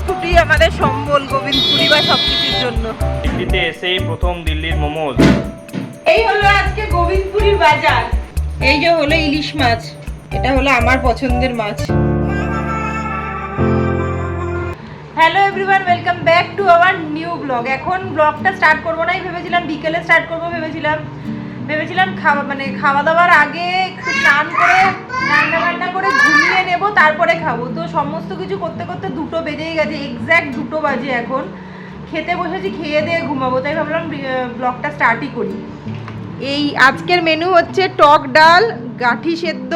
Scooty আমাদের সম্বল গোবিন্দপুরি বা সব কিছুর জন্য। দিল্লিতে এসেই প্রথম দিল্লির মোমোজ। এই হলো আজকে গোবিন্দপুরির বাজার। এই যে হলো ইলিশ মাছ এটা হলো আমার পছন্দের মাছ। Hello everyone welcome back to our new blog এখন ব্লগটা স্টার্ট করব নাই ভেবেছিলাম বিকেলে স্টার্ট করব ভেবেছিলাম ভেবেছিলাম খাওয়া মানে খাওয়া দাওয়ার আগে একটু স্নান করে রান্না বান্না তারপরে খাব। তো সমস্ত কিছু করতে করতে দুটো বেজেই গেছে এক্স্যাক্ট দুটো বাজে এখন। খেতে বসেছি, খেয়ে দিয়ে ঘুমাবো, তাই ভাবলাম ব্লগটা স্টার্টই করি। এই আজকের মেনু হচ্ছে টক ডাল, গাঠি সেদ্ধ,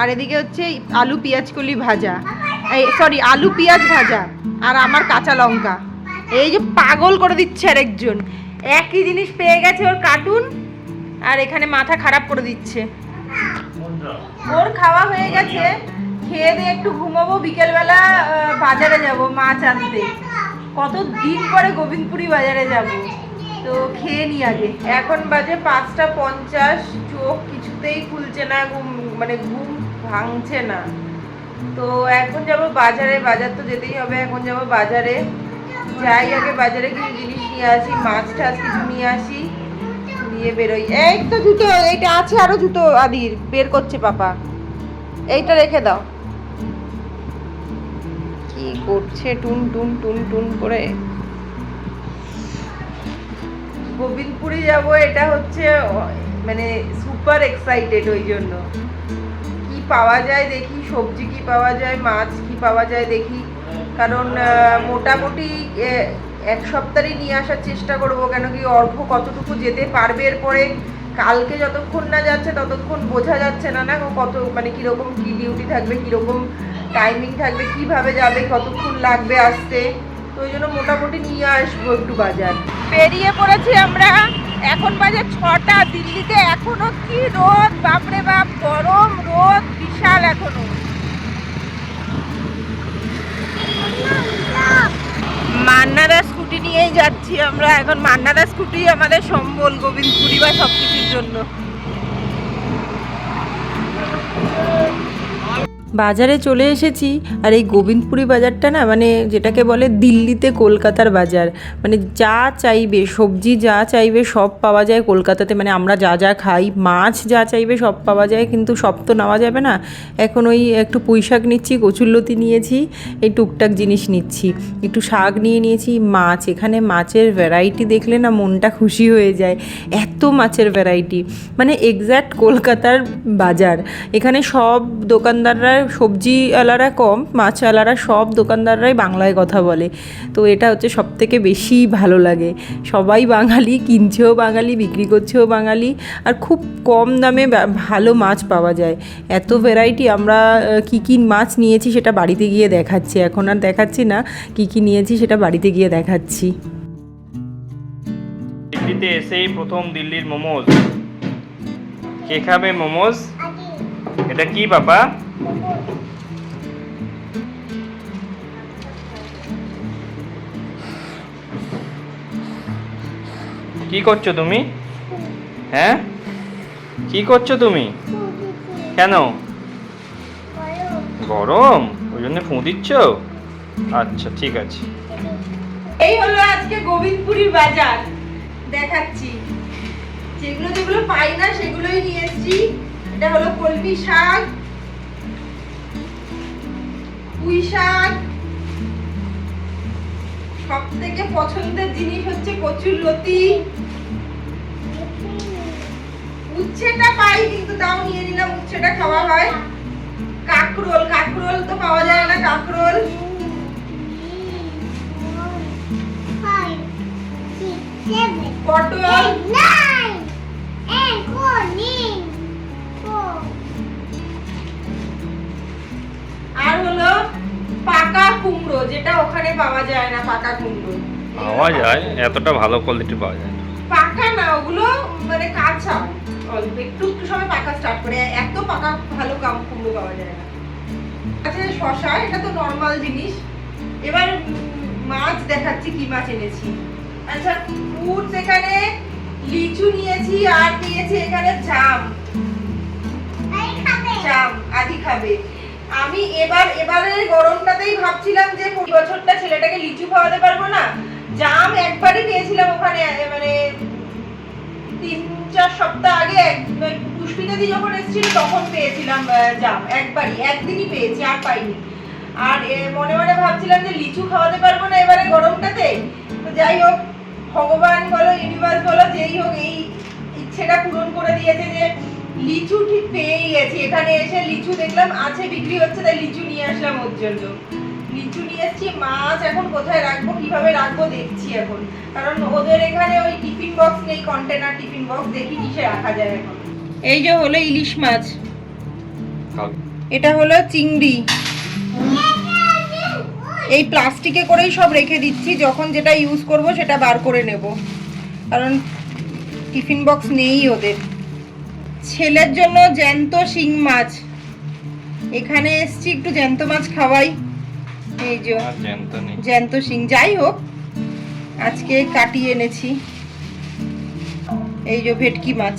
আর এদিকে হচ্ছে আলু পেঁয়াজ কলি ভাজা। এই সরি আলু পেঁয়াজ ভাজা, আর আমার কাঁচা লঙ্কা। এই যে পাগল করে দিচ্ছে আরেকজন। একই জিনিস পেয়ে গেছে ওর কার্টুন আর এখানে মাথা খারাপ করে দিচ্ছে। ওর খাওয়া হয়ে গেছে। খেয়ে দিয়ে একটু ঘুমাবো, বিকেলবেলা বাজারে যাব, মাছ আনতে। কত দিন পরে গোবিন্দপুরি বাজারে যাব। তো খেয়ে নি আগে। এখন বাজে পাঁচটা পঞ্চাশ, চোখ কিছুতেই খুলছে না, ঘুম মানে ঘুম ভাঙছে না। তো এখন যাব বাজারে, বাজার তো যেতেই হবে, এখন যাব বাজারে। যাই আগে বাজারে কিছু জিনিস নিয়ে আসি, মাছ টাছ কিছু নিয়ে আসি, নিয়ে বেরোই। এই তো জুতো, এইটা আছে আরও জুতো, আদির, বের করছে পাপা। এইটা রেখে দাও। কি করছে টুন টুন টুন টুন করে? গোবিন্দপুরে যাব, এটা হচ্ছে মানে সুপার এক্সাইটেড ওই জন্য। কি পাওয়া যায় দেখি, সবজি কি পাওয়া যায়, মাছ কি পাওয়া যায় দেখি। কারণ মোটামুটি এক সপ্তাহই নিয়ে আসার চেষ্টা করব, কেন কি অর্ঘ কতটুকু যেতে পারবে এরপরে কালকে যতক্ষণ না যাচ্ছে, ততক্ষণ বোঝা যাচ্ছে না না কত মানে কীরকম কি ডিউটি থাকবে, কীরকম টাইমিং থাকবে, কীভাবে যাবে, কতক্ষণ লাগবে আসতে, তো ওই জন্য মোটামুটি নিয়ে আসব একটু বাজার। বেরিয়ে পড়েছি আমরা, এখন বাজে ছটা, দিল্লিতে এখনও কি রোদ, বাপরে বাপ, গরম, রোদ, বিশাল এখনও। মান্নাদা স্কুটি নিয়েই যাচ্ছি আমরা, এখন মান্নাদা স্কুটি আমাদের সম্বল, গোবিন্দপুরি বা সব কিছুর জন্য। বাজারে চলে এসেছি আর এই গোবিন্দপুরি বাজারটা না মানে যেটাকে বলে দিল্লিতে কলকাতার বাজার। মানে যা চাইবে, সবজি যা চাইবে সব পাওয়া যায় কলকাতাতে। মানে আমরা যা যা খাই, মাছ যা চাইবে সব পাওয়া যায়, কিন্তু সব তো নেওয়া যাবে না। এখন ওই একটু পুঁই শাক নিচ্ছি, কচুরলতি নিয়েছি, এই টুকটাক জিনিস নিচ্ছি। একটু শাক নিয়ে নিয়েছি, মাছ। এখানে মাছের ভ্যারাইটি দেখলে না মনটা খুশি হয়ে যায়। এত মাছের ভ্যারাইটি মানে এক্স্যাক্ট কলকাতার বাজার। এখানে সব দোকানদাররা সবজিওয়ালারা কম মাছওয়ালারা সব দোকানদাররাই বাংলায় কথা বলে। তো এটা হচ্ছে সব থেকে বেশি ভালো লাগে। সবাই বাঙালি, কিনছেও বাঙালি, বিক্রি করছেও বাঙালি, আর খুব কম দামে ভালো মাছ পাওয়া যায়। এত ভ্যারাইটি আমরা কি কি মাছ নিয়েছি সেটা বাড়িতে গিয়ে দেখাচ্ছি। এখন আর দেখাচ্ছি না, কি কি নিয়েছি সেটা বাড়িতে গিয়ে দেখাচ্ছি। দিল্লিতে এসেই প্রথম দিল্লির মোমোজ। কে খাবে মোমোজ? এটা কি, বাবা? কি করছ তুমি? হ্যাঁ? কি করছ তুমি? কেন? গরম? ওই জন্য ফু দিচ্ছ? আচ্ছা ঠিক আছে। এই হলো আজকে গোবিন্দপুরির বাজার। দেখাচ্ছি। যেগুলো যেগুলো পাই না, সেগুলোই নিয়ে এসেছি। এটা হলো কলমি শাক পুঁই শাক। সব থেকে পছন্দের জিনিস হচ্ছে কচুর লতি। উচ্ছেটা পাই কিন্তু তাও নিয়ে নিলাম উচ্ছেটা খাওয়া হয়। কাকরোল কাকরোল তো পাওয়া যায় না কাকরোল। পটল। যেটা ওখানে পাওয়া যায় না পাকা কুমড়ো। পাওয়া যায় এতটা ভালো কোয়ালিটি পাওয়া যায় না। পাকা না ওগুলো মানে কাঁচা। অল্প একটু একটু সময় পাকা স্টার্ট করে এত পাকা ভালো কাম কুমড়ো পাওয়া যায় না। আচ্ছা শশা এটা তো নর্মাল জিনিস। এবার মাছ দেখাচ্ছি কি মাছ এনেছি। আচ্ছা ফ্রুটস এখানে লিচু নিয়েছি আর নিয়েছি এখানে জাম। জাম আদি খাবে। আমি এবার এবারে গরমটাতেই ভাবছিলাম যে কুড়ি বছরটা ছেলেটাকে লিচু খাওয়াতে পারব না। জাম একবারই পেয়েছিলাম ওখানে মানে তিন, চার সপ্তাহ আগে এক- পুষ্পিতা দি যখন এসেছিল তখন পেয়েছিলাম জাম, একবারই, একদিনই পেয়েছি, আর পাইনি। আর মনে মনে ভাবছিলাম যে লিচু খাওয়াতে পারব না এবারে গরমটাতে। তো যাই হোক, ভগবান বলো ইউনিভার্স বলো, যেই হোক, এই ইচ্ছেটা পূরণ করে দিয়েছে যে লিচু ঠিক পেয়েই গেছি। এখানে এসে লিচু দেখলাম আছে বিক্রি হচ্ছে তাই লিচু নিয়ে আসলাম ওর জন্য। লিচু নিয়ে এসেছি মাছ এখন কোথায় রাখব কীভাবে রাখব দেখছি এখন। কারণ ওদের এখানে ওই টিফিন বক্স নেই কন্টেনার টিফিন বক্স দেখি কিসে রাখা যায় এখন। এই যে হলো ইলিশ মাছ। এটা হলো চিংড়ি। এই প্লাস্টিকে করেই সব রেখে দিচ্ছি যখন যেটা ইউজ করব সেটা বার করে নেব। কারণ টিফিন বক্স নেই ওদের। ছেলের জন্য জ্যান্ত শিং মাছ। এখানে এসছি একটু জ্যান্ত মাছ খাওয়াই। এই যে জ্যান্ত শিং। যাই হোক আজকে কাটিয়ে এনেছি। এই যে ভেটকি মাছ।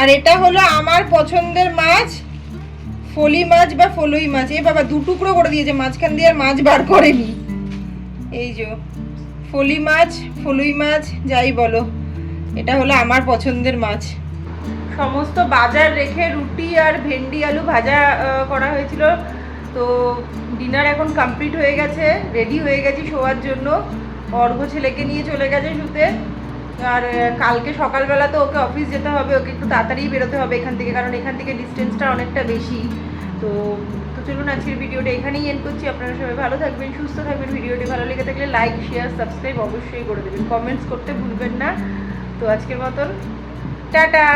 আর এটা হলো আমার পছন্দের মাছ ফলি মাছ বা ফলই মাছ। এ বাবা দু টুকরো করে দিয়েছে মাঝখান দিয়ে আর মাছ বার করেনি। এই যে ফলি মাছ ফলুই মাছ যাই বলো। এটা হলো আমার পছন্দের মাছ। সমস্ত বাজার রেখে রুটি আর ভেন্ডি, আলু ভাজা করা হয়েছিল। তো ডিনার এখন কমপ্লিট হয়ে গেছে, রেডি হয়ে গেছি শোয়ার জন্য। অর্ঘ ছেলেকে নিয়ে চলে গেছে শুতে। আর কালকে সকালবেলা তো ওকে অফিস যেতে হবে, ওকে একটু তাড়াতাড়ি বেরোতে হবে এখান থেকে, কারণ এখান থেকে ডিস্টেন্সটা অনেকটা বেশি। তো তো চলুন আজকের ভিডিওটা এখানেই এন্ড করছি। আপনারা সবাই ভালো থাকবেন, সুস্থ থাকবেন। ভিডিওটি ভালো লেগে থাকলে লাইক শেয়ার সাবস্ক্রাইব অবশ্যই করে দেবেন। কমেন্টস করতে ভুলবেন না। তো আজকের মতন টাটা!